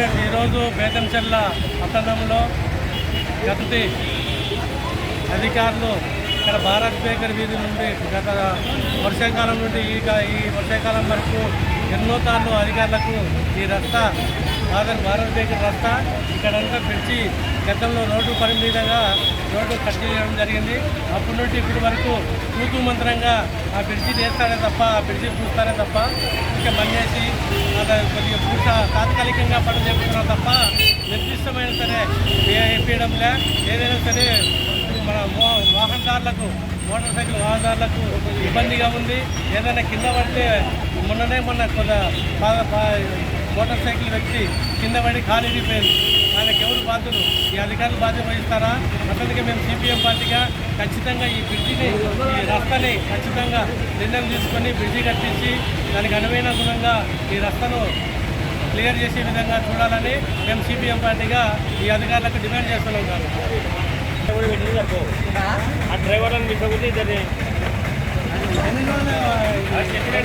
Friends ఈరోజు బేతంచెల్ల పట్టణంలో గతటి అధికారులు ఇక్కడ భారత్ బేకర్ వీధి నుండి గత వర్షాకాలం నుండి ఈ ఈ వర్షాకాలం వరకు ఎన్నో సార్లు అధికారులకు ఈ రస్తా భారత్ భారత్ బేకర్ రస్తా ఇక్కడంతా పెంచి గతంలో రోడ్డు పని మీదగా రోడ్డు కట్ చేయడం జరిగింది. అప్పటి నుండి ఇప్పటి వరకు తూతూ మంత్రంగా ఆ బ్రిడ్జి చేస్తారే తప్ప ఆ బ్రిడ్జి చూస్తారే తప్ప ఇంకా మన్నేసి కొద్దిగా పూట తాత్కాలికంగా పనులు చేస్తున్నాం తప్ప నిర్దిష్టమైన సరే వేయడంలే ఏదైనా సరే మన వాహనదారులకు మోటార్ సైకిల్ వాహనదారులకు ఇబ్బందిగా ఉంది. ఏదైనా కింద పడితే మొన్ననే మొన్న కొంత మోటార్ సైకిల్ వ్యక్తి కింద పడి కాలు ఇరిగిపోయింది ఆయనకి ఎవరు బాధ్యులు? ఈ అధికారులు బాధ్యత వహిస్తారా? అతనికి మేము సిపిఎం పార్టీగా ఖచ్చితంగా ఈ బ్రిడ్జిని ఈ రస్తాని ఖచ్చితంగా నిర్ణయం తీసుకొని బ్రిడ్జి కట్టించి దానికి అనువైన గుణంగా ఈ రస్తాను క్లియర్ చేసే విధంగా చూడాలని మేము సిపిఎం పార్టీగా ఈ అధికారులకు డిమాండ్ చేస్తున్నాం కాదు ఆ డ్రైవర్లను మీ ఇద్దరిని ఎన్ని రోజులు చెప్పిన